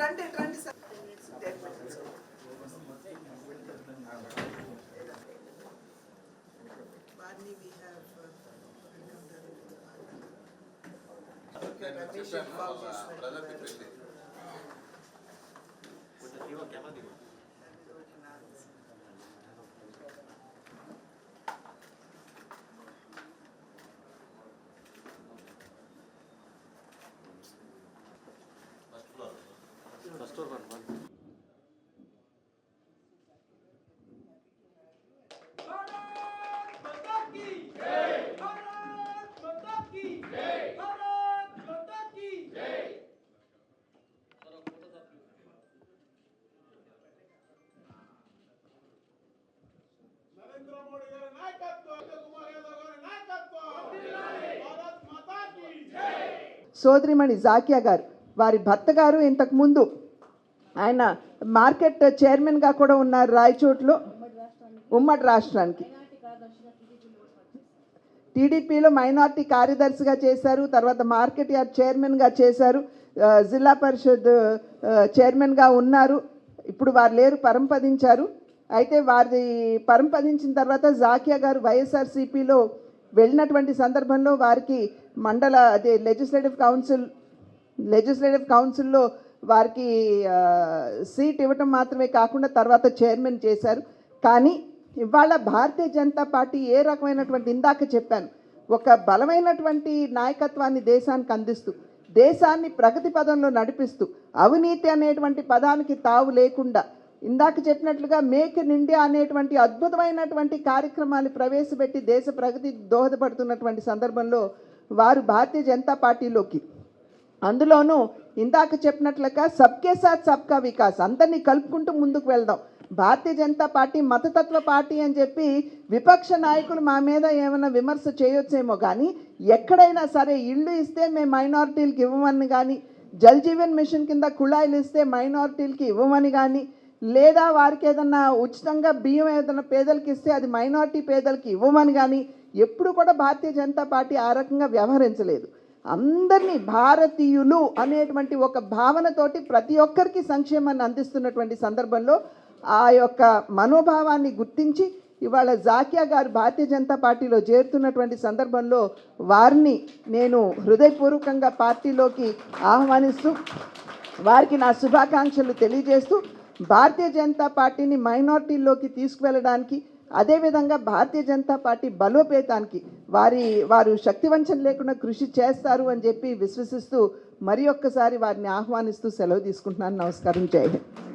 రండి రండి sir Barney, we have uh, welcomed her into the parliament. Okay, Ramesh तोर बन बन सोदरीमणि गार वारी भर्तगार इंतक मुझे ఆయన మార్కెట్ చైర్మన్గా కూడా ఉన్నారు రాయచోట్లో. ఉమ్మడి రాష్ట్రానికి. టీడీపీలో మైనార్టీ కార్యదర్శిగా చేశారు తర్వాత మార్కెట్ యార్డ్ చైర్మన్గా చేశారు జిల్లా పరిషత్ చైర్మన్గా ఉన్నారు. ఇప్పుడు వారు లేరు పరంపదించారు. అయితే వారి పరంపదించిన తర్వాత జాకియా గారు వైఎస్ఆర్సీపీలో వెళ్ళినటువంటి సందర్భంలో వారికి మండల అదే లెజిస్లేటివ్ కౌన్సిల్ లెజిస్లేటివ్ కౌన్సిల్లో వారికి సీట్ ఇవ్వటం మాత్రమే కాకుండా తర్వాత చైర్మన్ చేశారు. కానీ ఇవాళ భారతీయ జనతా పార్టీ ఏ రకమైనటువంటి ఇందాక చెప్పాను ఒక బలమైనటువంటి నాయకత్వాన్ని దేశానికి అందిస్తూ దేశాన్ని ప్రగతి పదంలో నడిపిస్తూ అవినీతి అనేటువంటి పదానికి తావు లేకుండా ఇందాక చెప్పినట్లుగా మేక్ ఇన్ ఇండియా అనేటువంటి అద్భుతమైనటువంటి కార్యక్రమాలు ప్రవేశపెట్టి దేశ ప్రగతి దోహదపడుతున్నటువంటి సందర్భంలో వారు భారతీయ జనతా పార్టీలోకి అందులోనూ ఇందాక చెప్పినట్లుగా సబ్కే సాత్ సబ్కా వికాస్. అందరినీ కలుపుకుంటూ ముందుకు వెళ్దాం. భారతీయ జనతా పార్టీ మతతత్వ పార్టీ అని చెప్పి విపక్ష నాయకులు మా మీద ఏమైనా విమర్శ చేయొచ్చేమో కానీ ఎక్కడైనా సరే ఇల్లు ఇస్తే మేము మైనారిటీలకు ఇవ్వమని కానీ జల్ జీవన్ మిషన్ కింద కుళాయిలు ఇస్తే మైనారిటీలకి ఇవ్వమని కానీ లేదా వారికి ఏదన్నా ఉచితంగా బియ్యం ఏదైనా పేదలకి ఇస్తే అది మైనారిటీ పేదలకి ఇవ్వమని కానీ ఎప్పుడు కూడా భారతీయ జనతా పార్టీ ఆ రకంగా వ్యవహరించలేదు. అందరినీ భారతీయులు అనేటువంటి ఒక భావనతోటి ప్రతి ఒక్కరికి సంక్షేమాన్ని అందిస్తున్నటువంటి సందర్భంలో ఆ యొక్క మనోభావాన్ని గుర్తించి ఇవాళ జాకియా గారు భారతీయ జనతా పార్టీలో చేరుతున్నటువంటి సందర్భంలో వారిని నేను హృదయపూర్వకంగా పార్టీలోకి ఆహ్వానిస్తూ వారికి నా శుభాకాంక్షలు తెలియజేస్తూ భారతీయ జనతా పార్టీని మైనార్టీల్లోకి తీసుకువెళ్ళడానికి అదేవిధంగా భారతీయ జనతా పార్టీ బలోపేతానికి వారి వారు శక్తివంచన లేకుండా కృషి చేస్తారు అని చెప్పి విశ్వసిస్తూ మరి ఒక్కసారి వారిని ఆహ్వానిస్తూ సెలవు తీసుకుంటున్నాను. నమస్కారం. జై హింద్.